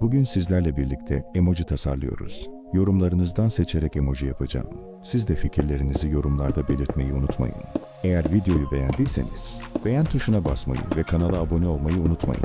Bugün sizlerle birlikte emoji tasarlıyoruz. Yorumlarınızdan seçerek emoji yapacağım. Siz de fikirlerinizi yorumlarda belirtmeyi unutmayın. Eğer videoyu beğendiyseniz beğen tuşuna basmayı ve kanala abone olmayı unutmayın.